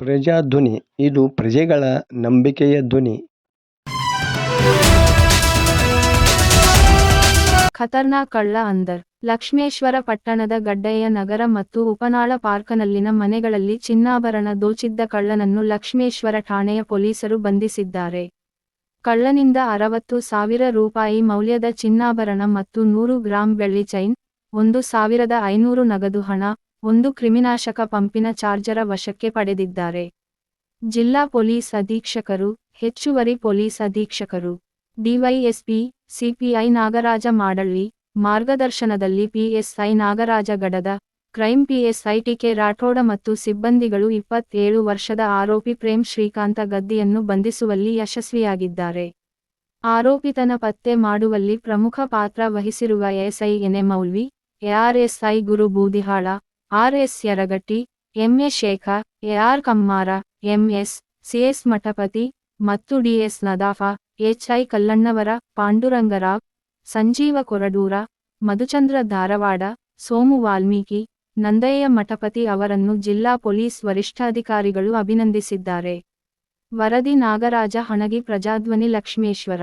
ಪ್ರಜಾಧ್ವನಿ, ಇದು ಪ್ರಜೆಗಳ ನಂಬಿಕೆಯ ಧ್ವನಿ. ಖತರ್ನಾ ಕಳ್ಳ ಅಂದರ್. ಲಕ್ಷ್ಮೇಶ್ವರ ಪಟ್ಟಣದ ಗಡ್ಡೆಯ ನಗರ ಮತ್ತು ಉಪನಾಳ ಪಾರ್ಕನಲ್ಲಿನ ಮನೆಗಳಲ್ಲಿ ಚಿನ್ನಾಭರಣ ದೋಚಿದ್ದ ಕಳ್ಳನನ್ನು ಲಕ್ಷ್ಮೇಶ್ವರ ಠಾಣೆಯ ಪೊಲೀಸರು ಬಂಧಿಸಿದ್ದಾರೆ. ಕಳ್ಳನಿಂದ ಅರವತ್ತು ಸಾವಿರ ರೂಪಾಯಿ ಮೌಲ್ಯದ ಚಿನ್ನಾಭರಣ ಮತ್ತು ನೂರು ಗ್ರಾಂ ಬೆಳ್ಳಿ ಚೈನ್, ಒಂದು ಸಾವಿರದ ಐನೂರು ನಗದು ಹಣ ಒಂದು ಕ್ರಿಮಿನಾಶಕ ಪಂಪಿನ ಚಾರ್ಜರ ವಶಕ್ಕೆ ಪಡೆದಿದ್ದಾರೆ. ಜಿಲ್ಲಾ ಪೊಲೀಸ್ ಅಧೀಕ್ಷಕರು, ಹೆಚ್ಚುವರಿ ಪೊಲೀಸ್ ಅಧೀಕ್ಷಕರು, ಡಿವೈಎಸ್ಪಿ, ಸಿಪಿಐ ನಾಗರಾಜ ಮಾಡಳ್ಳಿ, ಮಾರ್ಗದರ್ಶನದಲ್ಲಿ PSI Nagaraj Gadad, crime PSI TK Rathod ಮತ್ತು ಸಿಬ್ಬಂದಿಗಳು ಇಪ್ಪತ್ತೇಳು ವರ್ಷದ ಆರೋಪಿ ಪ್ರೇಮ್ ಶ್ರೀಕಾಂತ ಗದ್ದಿಯನ್ನು ಬಂಧಿಸುವಲ್ಲಿ ಯಶಸ್ವಿಯಾಗಿದ್ದಾರೆ. ಆರೋಪಿತನ ಪತ್ತೆ ಮಾಡುವಲ್ಲಿ ಪ್ರಮುಖ ಪಾತ್ರ ವಹಿಸಿರುವ SI ಎನೆ Moulvi ASI Guru Budihal RS Yaragatti MA Shekh AR Kammar MS, CS Mathapati, ಮತ್ತು ಡಿಎಸ್ ನದಾಫಾ, ಎಚ್ಐ ಕಲ್ಲಣ್ಣವರ, ಪಾಂಡುರಂಗರಾವ್, ಸಂಜೀವ ಕೊರಡೂರ, ಮಧುಚಂದ್ರ ಧಾರವಾಡ, ಸೋಮು ವಾಲ್ಮೀಕಿ, ನಂದಯ್ಯ ಮಠಪತಿ ಅವರನ್ನು ಜಿಲ್ಲಾ ಪೊಲೀಸ್ ವರಿಷ್ಠಾಧಿಕಾರಿಗಳು ಅಭಿನಂದಿಸಿದ್ದಾರೆ. ವರದಿ ನಾಗರಾಜ ಹಣಗಿ ಪ್ರಜಾಧ್ವನಿ ಲಕ್ಷ್ಮೇಶ್ವರ.